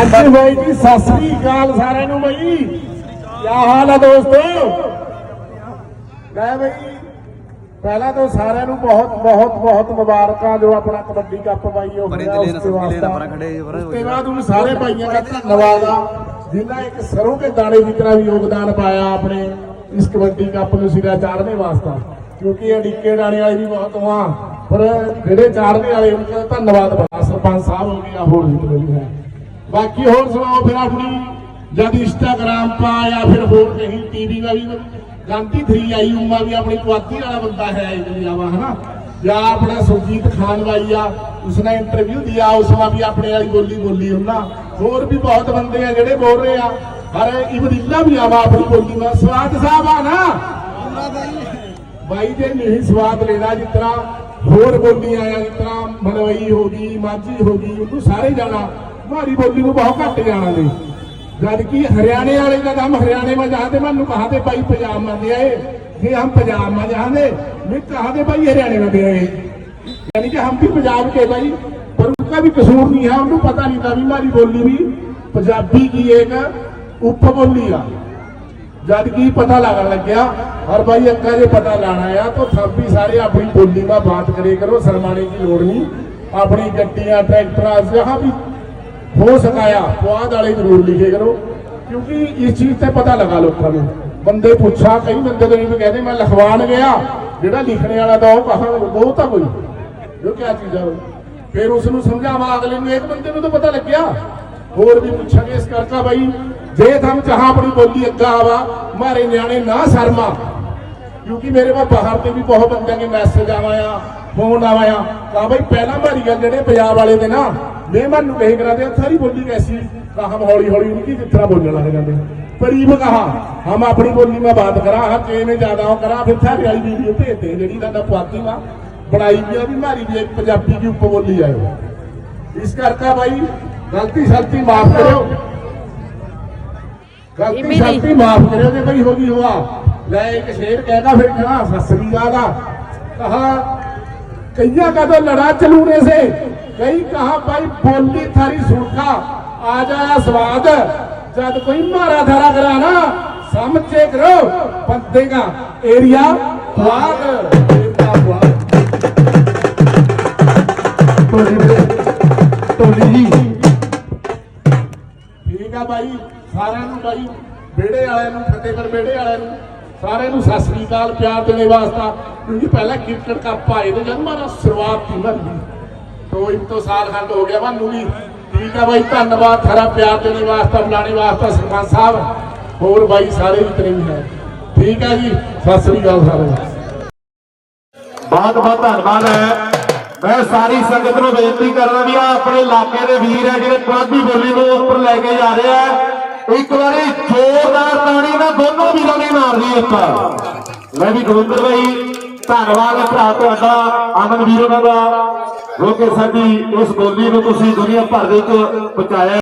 ਹਾਂਜੀ ਬਾਈ ਜੀ ਸਤਿ ਸ੍ਰੀ ਅਕਾਲ ਸਾਰਿਆਂ ਨੂੰ ਬਾਈ ਕੀ ਹਾਲ ਹੈ ਦੋਸਤੋ? ਮੈਂ ਬਾਈ ਪਹਿਲਾਂ ਤਾਂ ਸਾਰਿਆਂ ਨੂੰ ਬਹੁਤ ਬਹੁਤ ਬਹੁਤ ਮੁਬਾਰਕਾਂ ਜੋ ਆਪਣਾ ਕਬੱਡੀ ਕੱਪ ਬਾਈ ਉਹ ਹੋਇਆ ਉਸ ਤੋਂ ਬਾਅਦ ਉਹ ਸਾਰੇ ਭਾਈਆਂ ਦਾ ਧੰਨਵਾਦ ਆ। ਜਿਨ੍ਹਾਂ ਇੱਕ ਸਰੋਂ ਦੇ ਦਾਣੇ ਦੀ ਤਰ੍ਹਾਂ ਵੀ ਯੋਗਦਾਨ ਪਾਇਆ ਆਪਣੇ ਇਸ ਕਬੱਡੀ ਕੱਪ ਨੂੰ ਸਿਰਾ ਚਾੜਨੇ ਵਾਸਤਾ। ਕਿਉਂਕਿ ਇਹ ਅੜਿੱਕੇ ਡਾਣੇ ਵਾਲੇ ਵੀ ਬਹੁਤ ਆ। ਪਰ ਜਿਹੜੇ ਚਾੜਨੇ ਵਾਲੇ ਉਹਨਾਂ ਦਾ ਧੰਨਵਾਦ ਬੜਾ ਸਰਪੰਚ ਸਾਹਿਬ ਹੋ ਗਿਆ ਹੋਰ ਜਿਤਨੇ ਵੀ ਹੈ। ਬਾਕੀ ਹੋਰ ਸੁਣਾਓ ਫਿਰ ਆਪਣੀ? ਜਦ ਇੰਸਟਾਗ੍ਰਾਮ ਪਾ ਜਾਂ ਫਿਰ ਹੋਰ ਕਹੀਂ ਟੀਵੀ ਦਾ ਵੀ ਗਾਂਧੀ 3 ਆਈ ਉਮਾ ਵੀ ਆਪਣੀ ਕੁਆਤੀ ਵਾਲਾ ਬੰਦਾ ਹੈ ਇੰਡੀਆਵਾ ਹਨਾ? ਜਾਂ ਆਪਣਾ ਸੁਰਜੀਤ ਖਾਨ ਭਾਈ ਆ ਉਸਨੇ ਇੰਟਰਵਿਊ ਦਿਆ ਉਸਮਾ ਵੀ ਆਪਣੇ ਵਾਲੀ ਬੋਲੀ ਬੋਲੀ ਉਹਨਾਂ ਹੋਰ ਵੀ ਬਹੁਤ ਬੰਦੇ ਆ ਜਿਹੜੇ ਬੋਲ ਰਹੇ ਆ। ਹਰ ਇਬਦਿल्ला ਵੀ ਆਵਾ ਆਪਣੀ ਬੋਲੀ ਨਾਲ। ਸਵਾਦ ਸਾਹਿਬ ਆ ਨਾ? ਬਾਈ ਜੇ ਨਹੀਂ ਸਵਾਦ ਲੈਣਾ, ਜਿਸ ਤਰ੍ਹਾਂ ਹੋਰ ਬੋਲੀਆਂ ਆ, ਜਿਸ ਤਰ੍ਹਾਂ ਮਲਵਈ ਹੋ ਗਈ, ਮਾਝੀ ਹੋ ਗਈ, ਉਹਨੂੰ ਸਾਰੇ ਜਾਣਾ। ਮਾਰੀ ਬੋਲੀ ਨੂੰ ਬਹੁਤ ਘੱਟ ਜਾਣਾ ਨੇ ਜਦ ਕਿ ਹਰਿਆਣੇ ਵਾਲੇ ਦਾ ਨਾਮ ਹਰਿਆਣੇ में जाते मैं कहा थे भाई पंजाब में दे आए ये हम पंजाब में जाते मैं कहा थे भाई हरियाणे में दे आए यानी कि हम भी पंजाब के भाई पर उनका भी कसूर नहीं है उनको पता नहीं था भी हमारी बोली भी पंजाबी की एक उप बोली आ ਜਦ ਕੀ ਪਤਾ ਲੱਗਣ ਲੱਗਿਆ ਔਰ ਭਾਈ ਅੱਗਾ ਜੇ ਪਤਾ ਲਾਣਾ ਆ ਤਾਂ ਥਾਪੀ ਸਾਰੇ ਆਪਣੀ ਬੋਲੀ ਮਾ ਬਾਤ ਕਰੇ ਕਰੋ ਸ਼ਰਮਾਣੇ ਦੀ ਲੋੜ ਨਹੀਂ ਆਪਣੀ ਗੱਡੀਆਂ ਟਰੈਕਟਰਾਂ ਜਹਾਂ ਵੀ ਹੋ ਸਕਾਇਆ ਪੁਆਧ ਵਾਲੇ ਜ਼ਰੂਰ ਲਿਖੇ ਕਰੋ, ਕਿਉਂਕਿ ਇਸ ਚੀਜ਼ ਤੇ ਪਤਾ ਲਗਾ ਲੋਕਾਂ ਨੂੰ। ਬੰਦੇ ਪੁੱਛਾ, ਕਈ ਬੰਦੇ ਤਾਂ ਵੀ ਕਹਿੰਦੇ, ਮੈਂ ਲਿਖਵਾਣ ਗਿਆ। ਜਿਹੜਾ ਲਿਖਣੇ ਵਾਲਾ ਤਾਂ ਉਹ ਕਹਾਂ, ਉਹ ਕੋਈ ਜੋ ਕਿਆ ਚੀਜ਼ਾਂ ਵਾ। ਫਿਰ ਉਸ ਨੂੰ ਸਮਝਾਵਾ, ਅਗਲੇ ਨੂੰ ਇੱਕ ਬੰਦੇ ਨੂੰ ਤਾਂ ਪਤਾ ਲੱਗਿਆ। ਹੋਰ ਵੀ ਪੁੱਛਾਂਗੇ ਇਸ ਕਰਤਾ ਬਾਈ, ਜੇ ਥਮ ਚਾਹਾਂ ਆਪਣੀ ਬੋਲੀ ਅੱਗਾ ਆਵਾ, ਮਾਰੇ ਨਿਆਣੇ ਨਾ ਸ਼ਰਮਾ। ਕਿਉਂਕਿ ਮੇਰੇ ਕੋਲ ਬਾਹਰ ਤੇ ਵੀ ਬਹੁਤ ਬੰਦਿਆਂ ਦੇ ਮੈਸੇਜ ਆਵਾਇਆ ਫੋਨ ਆਵਾਇਆ ਕਹਾ ਬਈ ਪਹਿਲਾਂ ਮਾਰੀ ਗੱਲ ਜਿਹੜੇ ਪੰਜਾਬ ਵਾਲੇ ਦੇ ਨਾ ਮਹਿਮਾਨ ਨੂੰ ਕਹੇ ਕਰਾਦੇ ਸਾਰੀ ਬੋਲੀ ਕੈਸੀ ਕਹਾ ਹਮ ਹੌਲੀ ਹੌਲੀ ਉਨਕੀ ਜਿਸ ਤਰ੍ਹਾਂ बोलने लग जाते परीब कहा हम अपनी बोली में बात करा हाँ चे में ज्यादा हो करा फिर थारी वाली वीडियो भेजते ਜਿਹੜੀ ਸਾਡਾ ਪੁਆਤੀ ਵਾ ਬਣਾਈ ਵੀ ਆ ਵੀ ਮਾਰੀ ਵੀ ਇੱਕ ਪੰਜਾਬੀ ਦੀ ਉੱਪ ਬੋਲੀ ਆਇਓ ਇਸ ਕਰਕੇ ਭਾਈ ਗਲਤੀ ਸ਼ਲਤੀ ਮਾਫ ਕਰਿਓ ਗਲਤੀ ਸ਼ਲਤੀ ਮਾਫ ਕਰਿਓ ਜੇ ਭਾਈ ਹੋ ਗਈ ਹੋਆ ਲੈ ਇੱਕ ਸ਼ੇਰ ਕਹਿਦਾ ਫਿਰ ਕਹਾ ਸਸਰੀ ਦਾ ਕਹਾ ਕਈਆ का तो लड़ा चलूने से कई कहा भाई बोली थारी सुनखा आ जाया स्वाद जब कोई मारा धारा करा ना समझे करो बंदे का एरिया स्वाद एरिया स्वाद। ਢੋਲੀ ਜੀ ਠੀਕ ਆ ਬਾਈ ਸਾਰਿਆਂ ਨੂੰ ਬਾਈ ਬੇੜੇ ਵਾਲਿਆਂ ਨੂੰ ਫਤਿਹਗੜ੍ਹ ਬੇੜੇ ਵਾਲਿਆਂ ਨੂੰ ਸਾਰਿਆਂ ਨੂੰ ਸਤਿ ਸ੍ਰੀ ਅਕਾਲ, ਪਿਆਰ ਦੇਣੇ ਵਾਸਤਾ। ਕਿਉਂਕਿ ਪਹਿਲਾਂ ਕ੍ਰਿਕਟ ਕੱਪ ਆਏ ਤੇ ਜਦ, ਮਾਰਾ ਸ਼ੁਰੂਆਤ ਸੀ ਮਰ ਗਈ ਇੱਕ ਤੋਂ ਸਾਲ ਖੰਡ ਹੋ ਗਿਆ ਮੈਨੂੰ ਵੀ। ਠੀਕ ਆ ਬਾਈ, ਧੰਨਵਾਦ ਥਰਾ ਪਿਆਰ ਦੇਣੇ ਵਾਸਤਾ ਬੁਲਾਣੇ ਵਾਸਤਾ, ਸਰਪੰਚ ਸਾਹਿਬ। ਹੋਰ ਬਾਈ, ਸਾਰੇ ਜਿਤਨੇ ਵੀ ਹੈ। ਠੀਕ ਆ ਜੀ, ਸਤਿ ਸ੍ਰੀ ਅਕਾਲ ਸਾਰਿਆਂ ਨੂੰ। ਬਹੁਤ ਬਹੁਤ ਧੰਨਵਾਦ। ਹੈ ਮੈਂ ਸਾਰੀ ਸੰਗਤ ਨੂੰ ਬੇਨਤੀ ਕਰਦਾ ਵੀ ਆ ਆਪਣੇ ਇਲਾਕੇ ਦੇ ਵੀਰ ਹੈ ਜਿਹੜੇ ਪੁਆਧੀ ਬੋਲੀ ਨੂੰ ਉੱਪਰ ਲੈ ਕੇ ਜਾ ਰਹੇ ਆ। ਇੱਕ ਵਾਰੀ ਨੇ ਮੈਂ ਵੀ ਗੁਰਿੰਦਰ ਭਾਈ ਧੰਨਵਾਦ ਭਰਾ ਤੁਹਾਡਾ ਆਨੰਦ ਵੀਰ ਉਹਨਾਂ ਦਾ, ਜੋ ਕਿ ਸਾਡੀ ਇਸ ਬੋਲੀ ਨੂੰ ਤੁਸੀਂ ਦੁਨੀਆ ਭਰ ਦੇ ਵਿੱਚ ਪਹੁੰਚਾਇਆ।